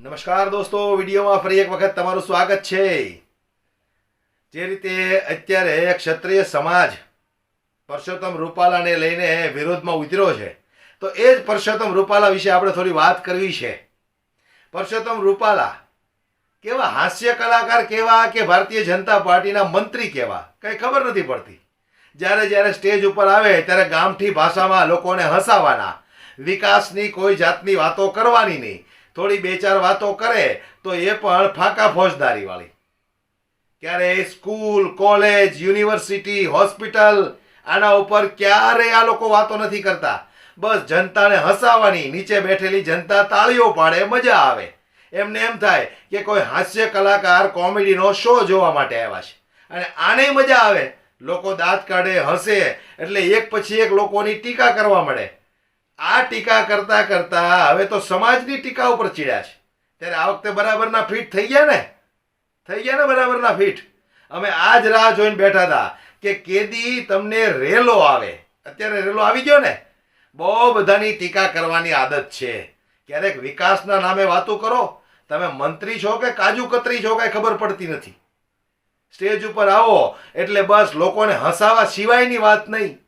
નમસ્કાર દોસ્તો, વિડીયોમાં ફરી એક વખત તમારું સ્વાગત છે. જે રીતે અત્યારે ક્ષત્રિય સમાજ પરસોત્તમ રૂપાલાને લઈને વિરોધમાં ઉતર્યો છે, તો એ જ પરસોત્તમ રૂપાલા વિશે આપણે થોડી વાત કરવી છે. પરસોત્તમ રૂપાલા કેવા હાસ્ય કલાકાર કેવા કે ભારતીય જનતા પાર્ટીના મંત્રી કેવા, કંઈ ખબર નથી પડતી. જ્યારે જ્યારે સ્ટેજ ઉપર આવે ત્યારે ગામઠી ભાષામાં લોકોને હસાવાના, વિકાસની કોઈ જાતની વાતો કરવાની નહીં. થોડી બે ચાર વાતો કરે, તો એ પણ ફાંકા ફોજદારી વાળી. ક્યારે સ્કૂલ, કોલેજ, યુનિવર્સિટી, હોસ્પિટલ, આના ઉપર ક્યારે આ લોકો વાતો નથી કરતા. બસ જનતાને હસાવાની નીચે બેઠેલી જનતા તાળીઓ પાડે, મજા આવે. એમને એમ થાય કે કોઈ હાસ્ય કલાકાર કોમેડીનો શો જોવા માટે આવ્યા છે. અને આને મજા આવે. લોકો દાંત કાઢે, હસે, એટલે એક પછી એક લોકોની ટીકા કરવા મળે. આ ટીકા કરતા કરતા હવે તો સમાજની ટીકા ઉપર ચીડ્યા છે. ત્યારે આ વખતે બરાબરના ફીટ થઈ ગયા ને? થઈ ગયા ને બરાબરના ફીટ? અમે આ જ રાહ જોઈને બેઠા હતા કે કેદી તમને રેલો આવે. અત્યારે રેલો આવી ગયો ને? બહુ બધાની ટીકા કરવાની આદત છે. ક્યારેક વિકાસના નામે વાતો કરો. તમે મંત્રી છો કે કાજુ કતરી છો કાંઈ ખબર પડતી નથી. સ્ટેજ ઉપર આવો. એટલે બસ લોકોને હસાવા સિવાયની વાત નહીં.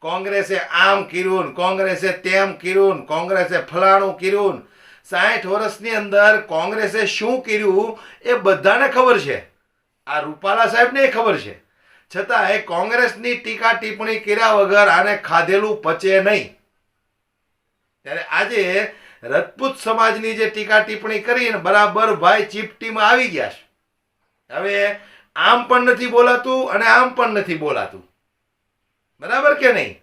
કોંગ્રેસે આમ કર્યું કોંગ્રેસે તેમ કર્યું કોંગ્રેસે ફલાણું કર્યું સાઠ વર્ષની અંદર કોંગ્રેસે શું કર્યું એ બધાને ખબર છે. આ રૂપાલા સાહેબને ખબર છે. છતાં એ કોંગ્રેસની ટીકા ટિપ્પણી કર્યા વગર આને ખાધેલું પચે નહીં. ત્યારે આજે રજપૂત સમાજની જે ટીકા ટિપ્પણી કરીને બરાબર ભાઈ ચીપટીમાં આવી ગયા છે. હવે આમ પણ નથી બોલાતું અને આમ પણ નથી બોલાતું. બરાબર કે નહીં?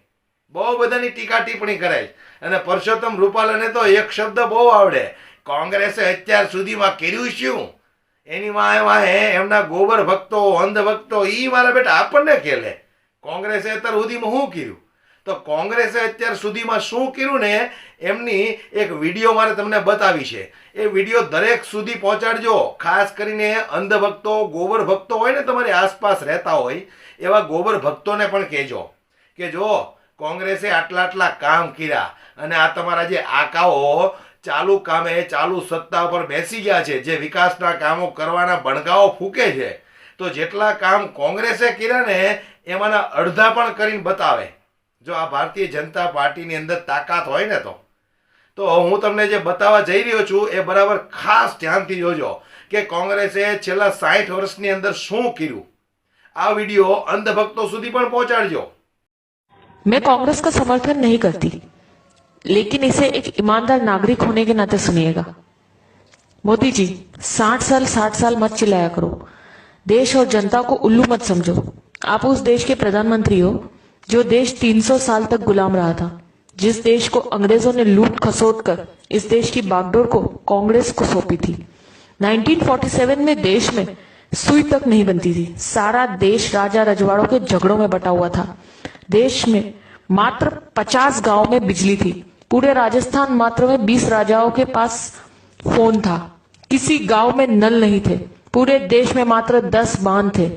બહુ બધાની ટીકા ટિપ્પણી કરે છે. અને પરસોત્તમ રૂપાલાને તો એક શબ્દ બહુ આવડે. કોંગ્રેસે અત્યાર સુધીમાં કર્યું શું? એની વાંહે વાહે એમના ગોબર ભક્તો, અંધ ભક્તો એ મારા બેટા આપણને ખેલે. કોંગ્રેસે અત્યાર સુધીમાં શું કર્યું? તો કોંગ્રેસે અત્યાર સુધીમાં શું કર્યું ને? એમની એક વીડિયો મારે તમને બતાવી છે. એ વીડિયો દરેક સુધી પહોંચાડજો. ખાસ કરીને અંધભક્તો ગોબર ભક્તો હોય ને તમારી આસપાસ રહેતા હોય, એવા ગોબર ભક્તોને પણ કહેજો. કે જો કોંગ્રેસે આટલા આટલા કામ કર્યા અને આ તમારા જે આકાઓ ચાલુ કામે, ચાલુ સત્તા પર બેસી ગયા છે, જે વિકાસના કામો કરવાના ભણગાઓ ફૂકે છે, તો જેટલા કામ કોંગ્રેસે કર્યા ને એમાંના અડધા પણ કરીને બતાવે. જો આ ભારતીય જનતા પાર્ટીની અંદર તાકાત હોય ને તો. તો હું તમને જે બતાવવા જઈ રહ્યો છું એ બરાબર ખાસ ધ્યાનથી જોજો કે કોંગ્રેસે છેલ્લા સાઠ વર્ષની અંદર શું કર્યું. આ વીડિયો અંધભક્તો સુધી પણ પહોંચાડજો. मैं कांग्रेस का समर्थन नहीं करती, लेकिन इसे एक ईमानदार नागरिक होने के नाते सुनिएगा। मोदी जी, साठ साल साठ साल मत चिल्लाया करो। देश और जनता को उल्लू मत समझो। आप उस देश के प्रधानमंत्री हो, जो देश 300 साल तक गुलाम रहा था। जिस देश को अंग्रेज़ों ने लूट खसोट कर, इस देश की बागडोर को कांग्रेस को सौंपी थी। 1947 में देश में सुई तक नहीं बनती थी। सारा देश राजा रजवाड़ों के झगड़ों में बटा हुआ था। देश में मात्र 50 गाँव में बिजली थी। पूरे राजस्थान मात्र में 20 राजाओं के पास फ़ोन था। किसी गाँव में नल नहीं थे। पूरे देश में मात्र 10 बाँध थे।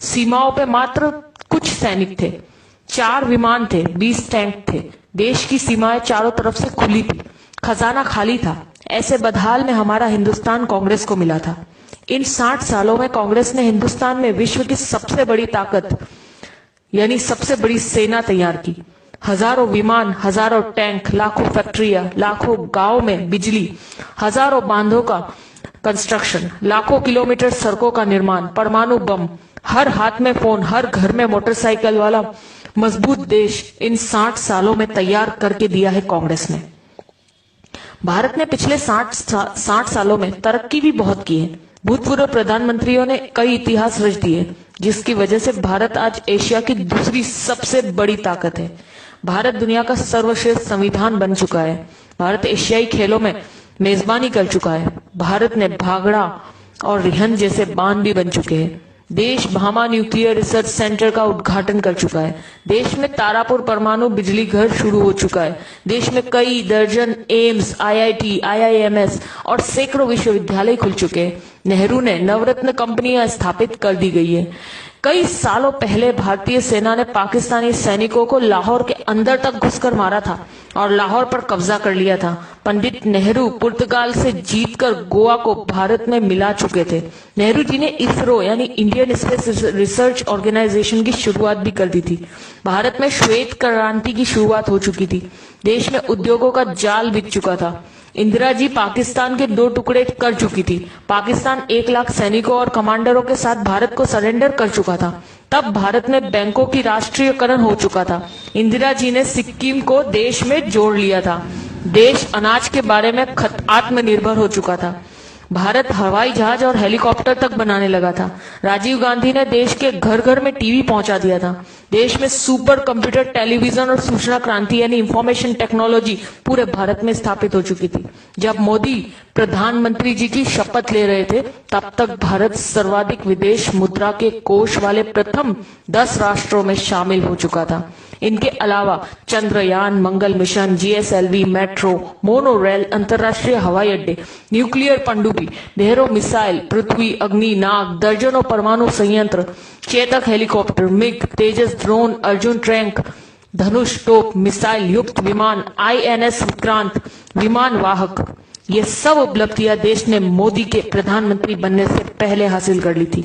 सीमाओं पे मात्र कुछ सैनिक थे। चार विमान थे 20 टैंक थे। देश की सीमाएँ चारों तरफ़ से खुली थी। खजाना खाली था। ऐसे बदहाल में हमारा हिंदुस्तान कांग्रेस को मिला था। इन 60 सालों में कांग्रेस ने हिंदुस्तान में विश्व की सबसे बड़ी ताकत यानी सबसे बड़ी सेना तैयार की। हज़ारों विमान, हज़ारों टैंक, लाखों फैक्ट्रियाँ, लाखों गाँव में बिजली, हज़ारों बांधों का कंस्ट्रक्शन लाखों किलोमीटर सड़कों का निर्माण, परमाणु बम, हर हाथ में फ़ोन, हर घर में मोटरसाइकिल वाला मज़बूत देश इन 60 सालों में तैयार करके दिया है कांग्रेस ने। भारत ने पिछले 60 साठ सालों में तरक्की भी बहुत की है। भूतपूर्व प्रधानमंत्रियों ने कई इतिहास रच दिए। जिसकी वजह से भारत आज एशिया की दूसरी सबसे बड़ी ताकत है। भारत दुनिया का सर्वश्रेष्ठ संविधान बन चुका है। भारत एशियाई खेलों में मेजबानी कर चुका है। भारत ने भागड़ा और रिहन जैसे बाँध भी बन चुके हैं। देश भामा न्यूक्लियर रिसर्च सेंटर का उद्घाटन कर चुका है। देश में तारापुर परमाणु बिजली घर शुरू हो चुका है। देश में कई दर्जन एम्स, आईआईटी, आईआईएमएस और सैकड़ों विश्वविद्यालय खुल चुके हैं। नेहरू ने नवरत्न कंपनियाँ स्थापित कर दी गई है। कई सालों पहले भारतीय सेना ने पाकिस्तानी सैनिकों को लाहौर के अंदर तक घुसकर मारा था और लाहौर पर कब्जा कर लिया था। पंडित नेहरू पुर्तगाल से जीतकर गोवा को भारत में मिला चुके थे। नेहरू जी ने इसरो यानी इंडियन स्पेस रिसर्च ऑर्गेनाइजेशन की शुरुआत भी कर दी थी। भारत में श्वेत क्रांति की शुरुआत हो चुकी थी। देश में उद्योगों का जाल बिक चुका था। इंदिरा जी पाकिस्तान के दो टुकड़े कर चुकी थी। पाकिस्तान एक लाख सैनिकों और कमांडरों के साथ भारत को सरेंडर कर चुका था। तब भारत में बैंकों की राष्ट्रीयकरण हो चुका था। इंदिरा जी ने सिक्किम को देश में जोड़ लिया था। देश अनाज के बारे में आत्मनिर्भर हो चुका था। भारत हवाई जहाज़ और हेलीकॉप्टर तक बनाने लगा था। राजीव गांधी ने देश के घर घर में टीवी पहुँचा दिया था। देश में सुपर कंप्यूटर, टेलीविज़न और सूचना क्रांति यानी इंफॉर्मेशन टेक्नोलॉजी पूरे भारत में स्थापित हो चुकी थी। जब मोदी प्रधानमंत्री जी की शपथ ले रहे थे, तब तक भारत सर्वाधिक विदेश मुद्रा के कोष वाले प्रथम दस राष्ट्रों में शामिल हो चुका था। इनके अलावा Chandrayaan, Mangal mission GSLV metro, monorail, अंतर्राष्ट्रीय हवाई अड्डे, न्यूक्लियर पंडुबी ढेरों मिसाइल, पृथ्वी, अग्नि, नाग, दर्जनों परमाणु संयंत्र Chetak helicopter MiG Tejas drone Arjun tank Dhanush टोप मिसाइल युक्त विमान आईएनएस विक्रांत विमान वाहक ये सब उपलब्धियाँ देश ने मोदी के प्रधानमंत्री बनने से पहले हासिल कर ली थी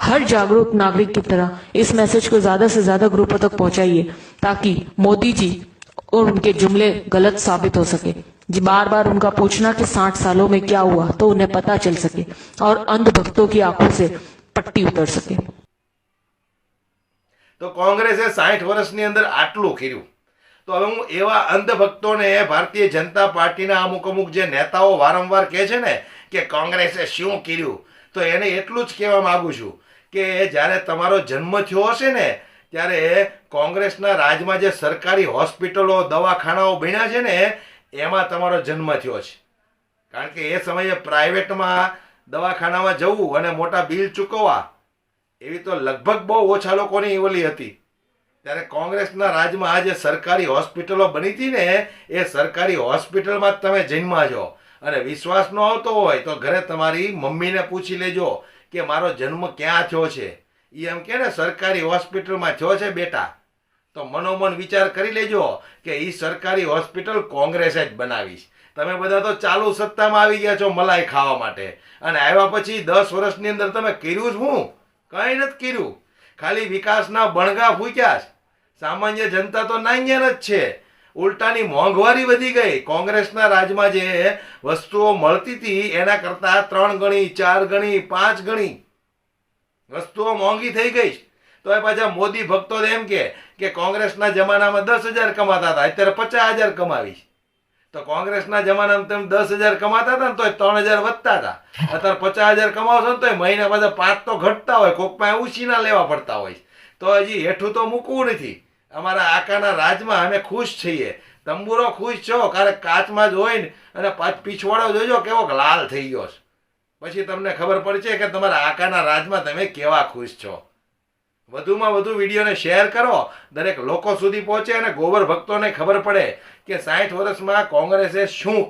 हर जागरूक नागरिक की तरह इस मैसेज को ज़्यादा से ज़्यादा ग्रुपों तक पहुंचाइए ताकि मोदी जी और उनके जुमले गलत साबित हो सके जी बार बार उनका पूछना कि साठ सालों में क्या हुआ तो उन्हें पता चल सके और अंधभक्तों की आँखों से पट्टी उतर सके તો કોંગ્રેસે સાઠ વર્ષની અંદર આટલું કર્યું. તો હવે હું એવા અંધભક્તોને ભારતીય જનતા પાર્ટીના અમુક અમુક જે નેતાઓ વારંવાર કહે છે ને કે કોંગ્રેસે શું કર્યું, તો એને એટલું જ કહેવા માંગુ છું કે જ્યારે તમારો જન્મ થયો હશે ને, ત્યારે કોંગ્રેસના રાજમાં જે સરકારી હોસ્પિટલો, દવાખાનાઓ બન્યા છે ને, એમાં તમારો જન્મ થયો છે. કારણ કે એ સમયે પ્રાઇવેટમાં દવાખાનામાં જવું અને મોટા બિલ ચૂકવવા એવી તો લગભગ બહુ ઓછા લોકોની ઓલી હતી. ત્યારે કોંગ્રેસના રાજમાં આ જે સરકારી હોસ્પિટલો બની હતી ને, એ સરકારી હોસ્પિટલમાં જ તમે જન્મા જો અને વિશ્વાસ ન આવતો હોય તો ઘરે તમારી મમ્મીને પૂછી લેજો કે મારો જન્મ ક્યાં થયો છે. એ એમ કે ને, સરકારી હોસ્પિટલમાં થયો છે બેટા. તો મનોમન વિચાર કરી લેજો કે એ સરકારી હોસ્પિટલ કોંગ્રેસે જ બનાવી તમે બધા તો ચાલુ સત્તામાં આવી ગયા છો મલાઈ ખાવા માટે. અને આવ્યા પછી દસ વર્ષની અંદર તમે કર્યું જ હું? કંઈ નથી કર્યું. ખાલી વિકાસના બણગા ફૂક્યા સામાન્ય જનતા તો નાંગ્યાન જ છે. ઉલટાની મોંઘવારી વધી ગઈ. કોંગ્રેસના રાજમાં જે વસ્તુઓ મળતી હતી, એના કરતાં ત્રણ ગણી, ચાર ગણી, પાંચ ગણી વસ્તુઓ મોંઘી થઈ ગઈ. તો એ પાછા મોદી ભક્તો એમ કે કોંગ્રેસના જમાનામાં દસ હજાર કમાતા હતા. અત્યારે પચાસ હજાર કમાવી છે. તો કોંગ્રેસના જમાનામાં તમે દસ હજાર કમાતા હતા ને તોય ત્રણ હજાર વધતા હતા. અત્યારે પચાસ હજાર કમાવશો ને તો મહિના પાછા પાંચ તો ઘટતા હોય કોક પાસે ઉછીના લેવા પડતા હોય. તો હજી હેઠું તો મૂકવું નથી. અમારા આકાના રાજમાં અમે ખુશ છીએ. તંબુરો ખુશ છો? કારણ કાચમાં જ હોય ને, અને પાછ પીછવાડો જોજો કેવો લાલ થઈ ગયો છે. પછી તમને ખબર પડશે કે તમારા આકાના રાજમાં તમે કેવા ખુશ છો. વધુમાં વધુ વિડીયોને શેર કરો. દરેક લોકો સુધી પહોંચે અને ગોબર ભક્તોને ખબર પડે કે સાઠ વર્ષમાં કોંગ્રેસે શું